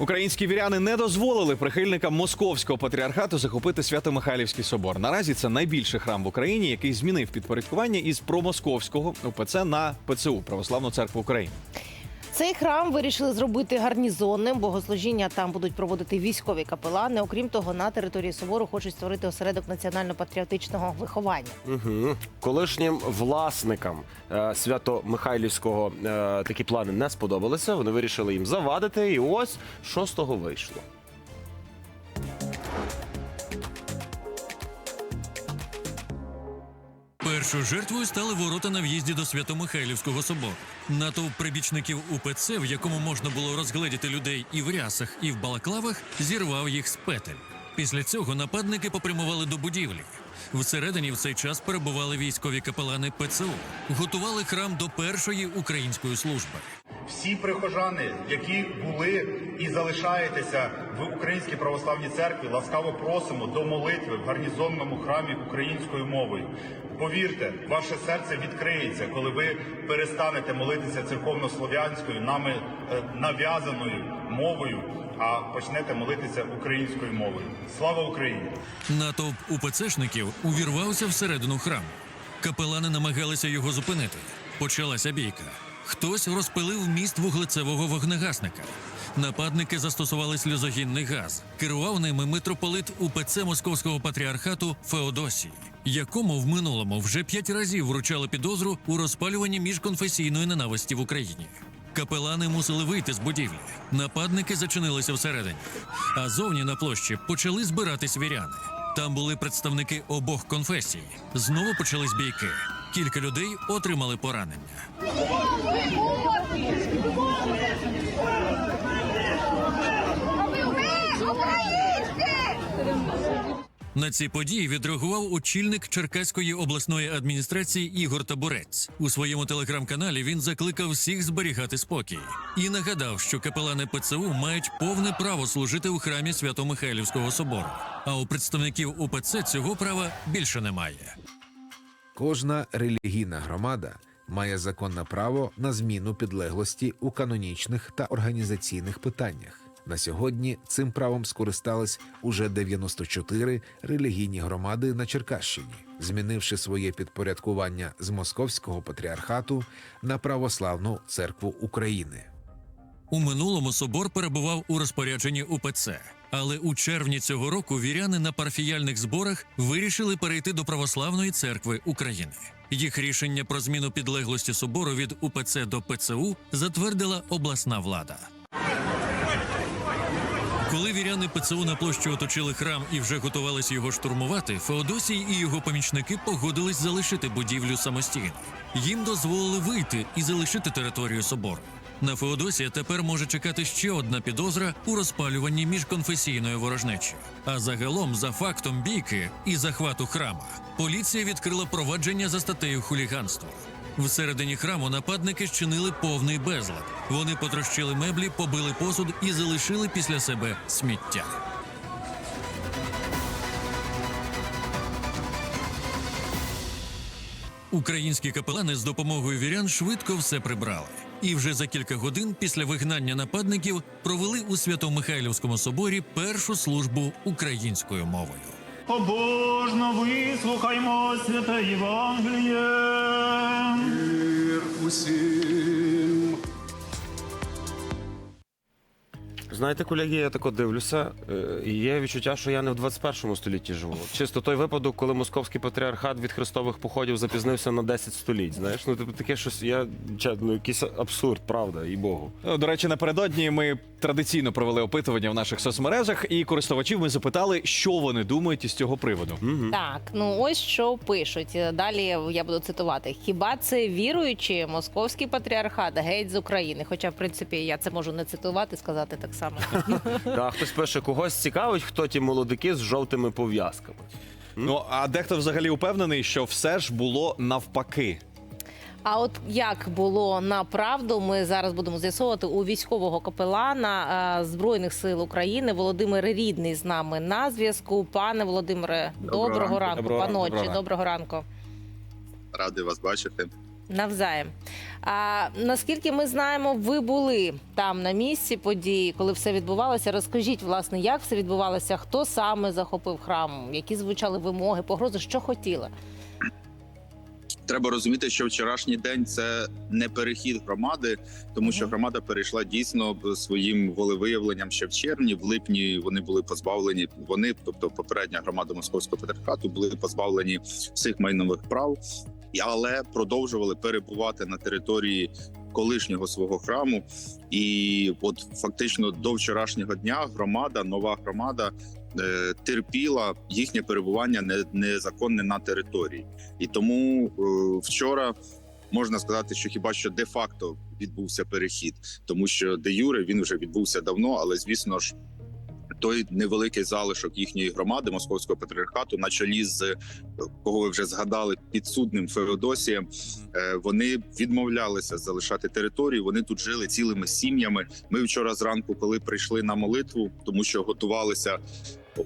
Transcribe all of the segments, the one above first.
Українські віряни не дозволили прихильникам московського патріархату захопити Свято-Михайлівський собор. Наразі це найбільший храм в Україні, який змінив підпорядкування із промосковського УПЦ на ПЦУ Православну церкву України. Цей храм вирішили зробити гарнізонним. Богослужіння там будуть проводити військові капелани. Окрім того, на території собору хочуть створити осередок національно-патріотичного виховання. Угу. Колишнім власникам е, Свято-Михайлівського е, такі плани не сподобалися. Вони вирішили їм завадити, і ось що з того вийшло. Першою жертвою стали ворота на в'їзді до Свято-Михайлівського собору. Натовп прибічників УПЦ, в якому можна було розгледіти людей і в рясах, і в балаклавах, зірвав їх з петель. Після цього нападники попрямували до будівлі. Всередині в цей час перебували військові капелани ПЦУ, готували храм до першої української служби. Всі прихожани, які були і залишаєтеся в Українській православній церкві, ласкаво просимо до молитви в гарнізонному храмі українською мовою. Повірте, ваше серце відкриється, коли ви перестанете молитися церковнослов'янською, нами е, нав'язаною мовою, а почнете молитися українською мовою. Слава Україні! Натовп УПЦшників увірвався всередину храму. Капелани намагалися його зупинити. Почалася бійка. Хтось розпилив міст вуглецевого вогнегасника. Нападники застосували сльозогінний газ. Керував ними митрополит УПЦ Московського патріархату Феодосій, якому в минулому вже п'ять разів вручали підозру у розпалюванні міжконфесійної ненависті в Україні. Капелани мусили вийти з будівлі. Нападники зачинилися всередині. А зовні на площі почали збиратись віряни. Там були представники обох конфесій. Знову почались бійки. Кілька людей отримали поранення. На ці події відреагував очільник Черкаської обласної адміністрації Ігор Табурець. У своєму телеграм-каналі він закликав всіх зберігати спокій і нагадав, що капелани ПЦУ мають повне право служити у храмі Свято-Михайлівського собору. А у представників УПЦ цього права більше немає. Кожна релігійна громада має законне право на зміну підлеглості у канонічних та організаційних питаннях. На сьогодні цим правом скористались уже 94 релігійні громади на Черкащині, змінивши своє підпорядкування з московського патріархату на православну церкву України. У минулому собор перебував у розпорядженні УПЦ. Але у червні цього року віряни на парафіяльних зборах вирішили перейти до Православної церкви України. Їх рішення про зміну підлеглості собору від УПЦ до ПЦУ затвердила обласна влада. Коли віряни ПЦУ на площі оточили храм і вже готувалися його штурмувати, Феодосій і його помічники погодились залишити будівлю самостійно. Їм дозволили вийти і залишити територію собору. На Феодосія тепер може чекати ще одна підозра у розпалюванні міжконфесійної ворожнечі. А загалом, за фактом бійки і захвату храма, поліція відкрила провадження за статтею хуліганства. Всередині храму нападники щинили повний безлад. Вони потрощили меблі, побили посуд і залишили після себе сміття. Українські капелани з допомогою вірян швидко все прибрали. І вже за кілька годин після вигнання нападників провели у Свято-Михайлівському соборі першу службу українською мовою. Побожно вислухаймо святе Євангеліє. Знаєте, колеги, я тако дивлюся, е, і є відчуття, що я не в 21 столітті живу. Чисто той випадок, коли московський патріархат від хрестових походів запізнився на 10 століть. Знаєш, ну типу таке щось, я ну, якийсь абсурд, правда, і Богу. До речі, напередодні ми традиційно провели опитування в наших соцмережах, і користувачів ми запитали, що вони думають із цього приводу. Так, ну ось що пишуть. Далі я буду цитувати: хіба це віруючі московський патріархат геть з України? Хоча, в принципі, я це можу не цитувати, сказати так само. Да, хтось пише, когось цікавить, хто ті молодики з жовтими пов'язками. Ну а дехто взагалі упевнений, що все ж було навпаки. А от як було на правду, ми зараз будемо з'ясовувати у військового капелана е, збройних сил України Володимир Рідний з нами на зв'язку. Пане Володимире, доброго, ранку. ранку, Доброго ранку, паночі, доброго ранку. доброго ранку. Радий вас бачити. Навзаєм. А наскільки ми знаємо, ви були там на місці події, коли все відбувалося. Розкажіть, власне, як все відбувалося, хто саме захопив храм, які звучали вимоги, погрози, що хотіли? Треба розуміти, що вчорашній день це не перехід громади, тому що громада перейшла дійсно своїм волевиявленням ще в червні. В липні вони були позбавлені. Вони, тобто попередня громада московського патріархату, були позбавлені всіх майнових прав, але продовжували перебувати на території колишнього свого храму. І от фактично до вчорашнього дня громада, нова громада. Е, Терпіла їхнє перебування не- незаконне на території, і тому е, вчора можна сказати, що хіба що де-факто відбувся перехід, тому що де юре він вже відбувся давно, але звісно ж. Той невеликий залишок їхньої громади московського патріархату, на чолі з е, кого ви вже згадали, підсудним Феодосієм, вони відмовлялися залишати територію. Вони тут жили цілими сім'ями. Ми вчора зранку, коли прийшли на молитву, тому що готувалися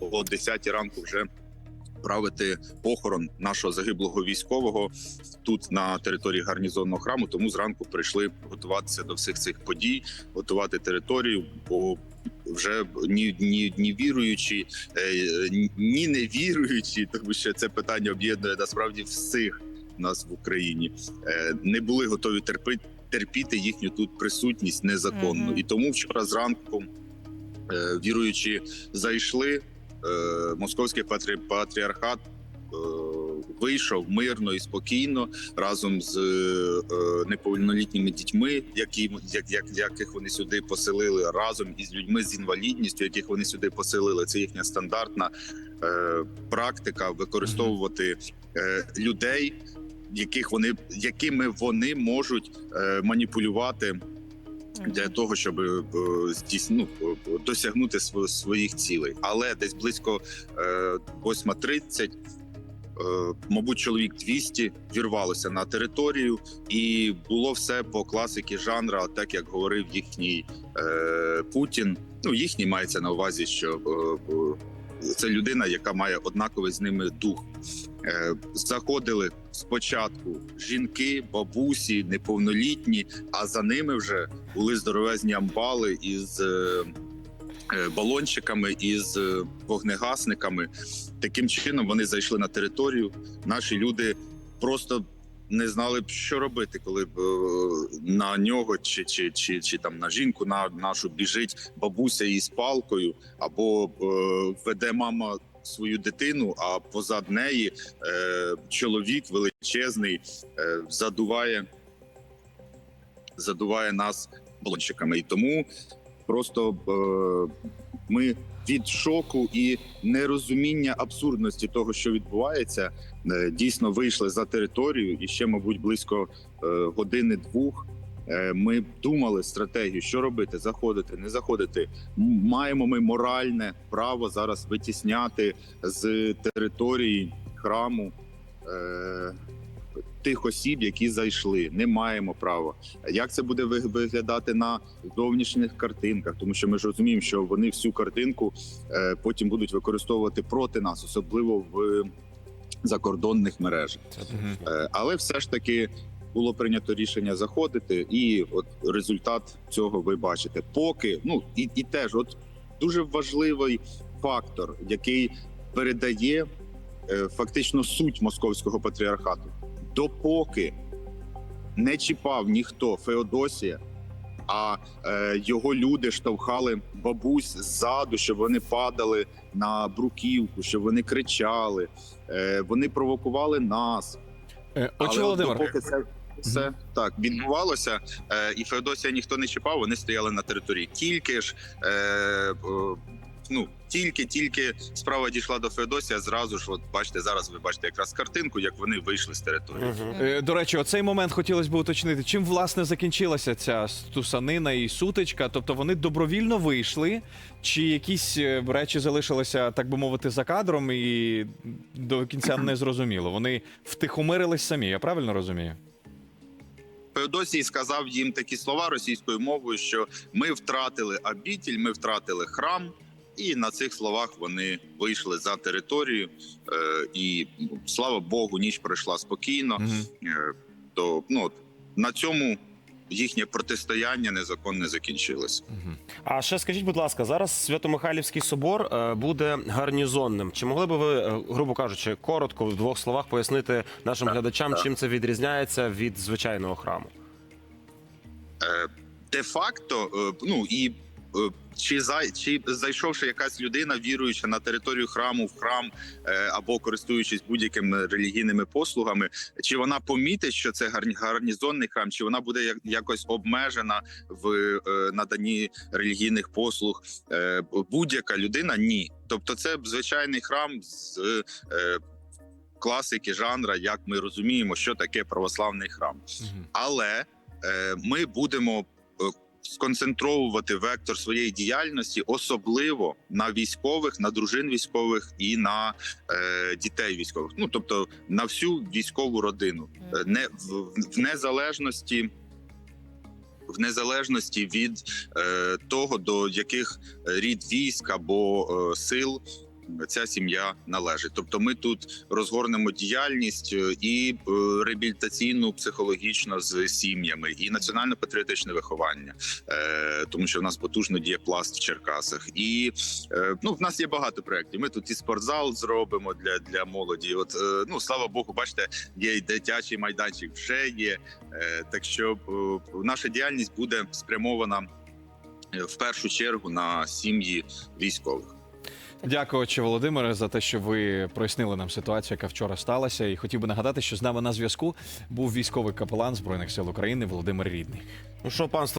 о 10 ранку вже правити похорон нашого загиблого військового тут на території гарнізонного храму. Тому зранку прийшли готуватися до всіх цих подій, готувати територію. Бо вже ні, ні, ні віруючі, е, ні не віруючі, тому що це питання об'єднує насправді всіх нас в Україні. е, Не були готові терпити. Терпіти їхню тут присутність незаконно, Мгм. і тому вчора зранку е, віруючі зайшли. Е, Московський патрі- патріархат е, вийшов мирно і спокійно разом з е, неповнолітніми дітьми, які як, як, яких вони сюди поселили, разом із людьми з інвалідністю, яких вони сюди поселили. Це їхня стандартна практика використовувати людей, яких вони якими вони можуть маніпулювати для того, щоб е, здійс- ну, е, досягнути своїх цілей. Але десь близько е, 8.30, е, мабуть, чоловік 200 вірвалося на територію, і було все по класики жанра, так як говорив їхній е, Путін. Ну, їхній мається на увазі, що е, е, це людина, яка має однаковий з ними дух. Е, Заходили спочатку жінки, бабусі, неповнолітні, а за ними вже були здоровезні амбали із е, е, балончиками, із вогнегасниками. Таким чином вони зайшли на територію. Наші люди просто не знали б, що робити, коли б е, на нього чи, чи, чи, чи там на жінку на нашу біжить бабуся із палкою, або е, веде мама свою дитину, а позад неї е, чоловік величезний е, задуває, задуває нас балончиками. І тому просто е, ми від шоку і нерозуміння абсурдності того, що відбувається, е, дійсно вийшли за територію, і ще, мабуть, близько е, години-двох. е, Ми думали стратегію, що робити, заходити, не заходити. Маємо ми моральне право зараз витісняти з території храму тих осіб, які зайшли. Не маємо права. Як це буде ви- виглядати на зовнішніх картинках? Тому що ми ж розуміємо, що вони всю картинку е, потім будуть використовувати проти нас, особливо в закордонних мережах. Е, але все ж таки було прийнято рішення заходити, і от результат цього ви бачите. Поки ну і, і теж, от дуже важливий фактор, який передає е, фактично суть московського патріархату. Допоки не чіпав ніхто Феодосія. А е, його люди штовхали бабусь ззаду, щоб вони падали на бруківку, щоб вони кричали. Е, вони провокували нас. Е, Отче Але Володимир, допоки це все так відбувалося, е, і Феодосія ніхто не чіпав, вони стояли на території. Тільки ж е, е, ну тільки тільки справа дійшла до Феодосія. Зразу ж, от бачите, зараз ви бачите якраз картинку, як вони вийшли з території. Мгм. Е, До речі, оцей момент хотілося б уточнити. Чим власне закінчилася ця стусанина і сутичка? Тобто вони добровільно вийшли, чи якісь е, речі залишилися, так би мовити, за кадром, і до кінця не зрозуміло. Вони втихомирились самі, я правильно розумію? Феодосій сказав їм такі слова російською мовою, що ми втратили обітель, ми втратили храм. І на цих словах вони вийшли за територію, е, і слава Богу, ніч пройшла спокійно. Е, Тобто, ну на цьому їхнє протистояння незаконне закінчилося. А ще скажіть, будь ласка, зараз Свято-Михайлівський собор е, буде гарнізонним. Чи могли би ви, грубо кажучи, коротко в двох словах пояснити нашим глядачам, так. чим це відрізняється від звичайного храму? Е, де-факто, е, ну і чи зай, чи зайшовши якась людина, віруюча на територію храму в храм е, або користуючись будь-якими релігійними послугами, чи вона помітить, що це гарні- гарнізонний храм, чи вона буде як- якось обмежена в е, наданні релігійних послуг? Е, будь-яка людина ні. Тобто, це звичайний храм з класики жанра, як ми розуміємо, що таке православний храм але ми будемо сконцентровувати вектор своєї діяльності особливо на військових, на дружин військових і на е, дітей військових. Ну тобто на всю військову родину, Е, не в, в незалежності. В незалежності від е, того, до яких рід військ або е, сил ця сім'я належить. Тобто, ми тут розгорнемо діяльність е, і е, реабілітаційну, психологічно з сім'ями, і національно-патріотичне виховання, е, тому що в нас потужно діє пласт в Черкасах. І ну, в нас є багато проєктів. Ми тут і спортзал зробимо для, для молоді. От ну слава Богу, бачите, є і дитячий майданчик, вже є. Так що наша діяльність буде спрямована в першу чергу на сім'ї військових. Дякую, отче Володимире, за те, що ви прояснили нам ситуацію, яка вчора сталася. І хотів би нагадати, що з нами на зв'язку був військовий капелан збройних сил України Володимир Рідний. Ну що, панство?